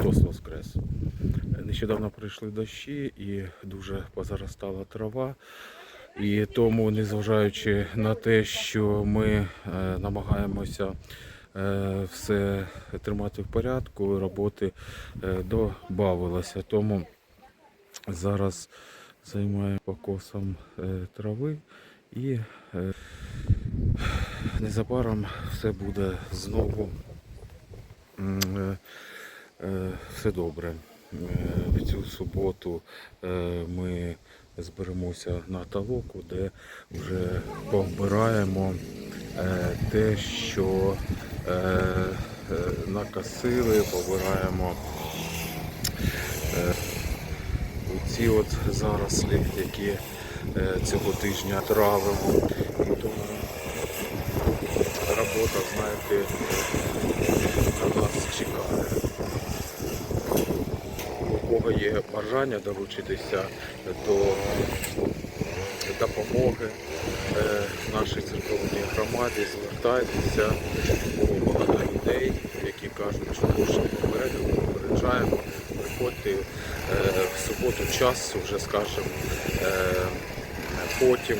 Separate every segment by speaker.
Speaker 1: Христос Воскрес! Нещодавно прийшли дощі і дуже позаростала трава. І тому, незважаючи на те, що ми е, намагаємося е, все тримати в порядку, роботи е, добавилося. Тому зараз займаю покосом трави і незабаром все буде знову все добре. Е, В цю суботу е, ми зберемося на Тавоку, де вже повбираємо е, те, що е, е, накосили, побираємо е, ці от зарослі, які е, цього тижня травимо. Робота, знаєте, на нас чекає. У кого є бажання долучитися до допомоги е, нашій церковній громаді, звертайтеся, багато людей, які кажуть, що кошти попереду, попереджаємо, приходьте е, в суботу час, вже скажемо е, потім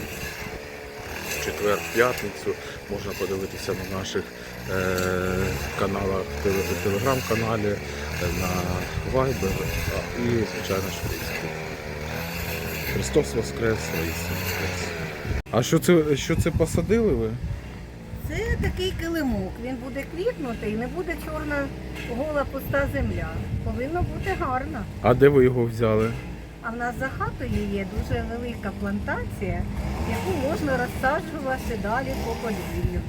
Speaker 1: четвер, п'ятницю можна подивитися на наших е, каналах, теле- телеграм-каналі, е, на Viber і, звичайно, ж в Фейсбук. Христос Воскрес, Воістина Воскрес. А що це, що це посадили ви?
Speaker 2: Це такий килимок. Він буде квітнути і не буде чорна гола пуста земля. Повинно бути гарно.
Speaker 1: А де ви його взяли?
Speaker 2: А в нас за хатою є дуже велика плантація, яку можна розсаджувати далі по подвір'ю.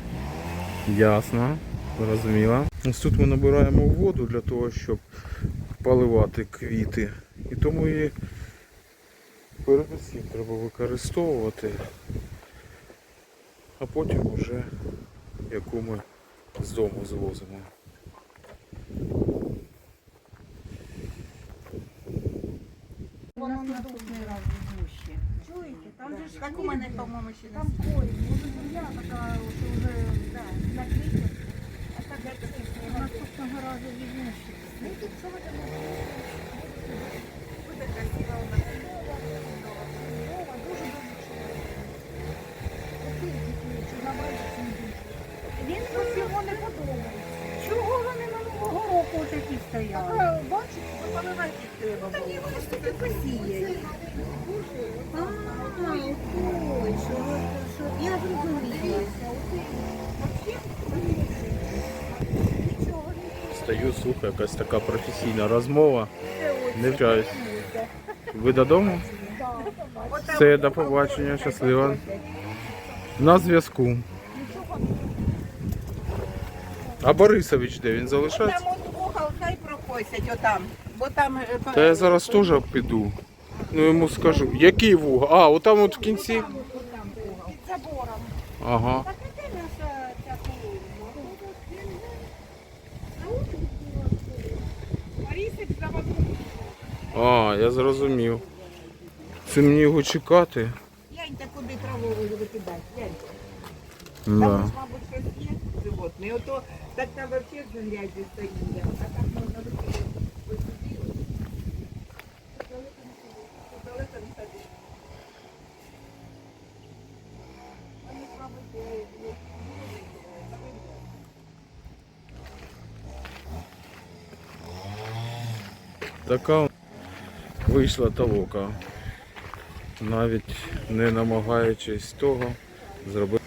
Speaker 1: Ясно, зрозуміло. Ось тут ми набираємо воду для того, щоб поливати квіти. І тому її передусім треба використовувати, а потім вже яку ми з дому звозимо.
Speaker 2: Воно наступний раз візьмуще. Чуєте? Там же ж
Speaker 3: Так у мене, по-моєму, ще
Speaker 2: там корінь, може земля така, що вже да, на квіті. А так як це, наступного разу візьмуще. Ну, тут що ви там
Speaker 3: буде красиво у нас.
Speaker 2: Він йому не подобається. Чого вони минулого року такі стояли?
Speaker 3: Поливати треба
Speaker 2: Та ні, вони ж таки посіяні. А, що я зрозуміла.
Speaker 1: Стою, слухаю, якась така професійна розмова. Не вчаюсь. Ви додому? Все, до побачення, щасливо. На зв'язку. А Борисович де він залишається?
Speaker 3: Там от вугол хай прокосять отам, бо там... е,
Speaker 1: Та я зараз теж піду. Ну йому скажу. Який вугол? А, отам от в кінці.
Speaker 3: Під забором.
Speaker 1: Ага.
Speaker 3: А
Speaker 1: я зрозумів. Це мені його чекати.
Speaker 3: Яньте куди траву викидати, яньте.
Speaker 1: Да.
Speaker 3: Там мабуть, щось є животне. Ото так там з грязі стоїть. А так можна викидати.
Speaker 1: Така вийшла толока. Навіть не намагаючись того зробити.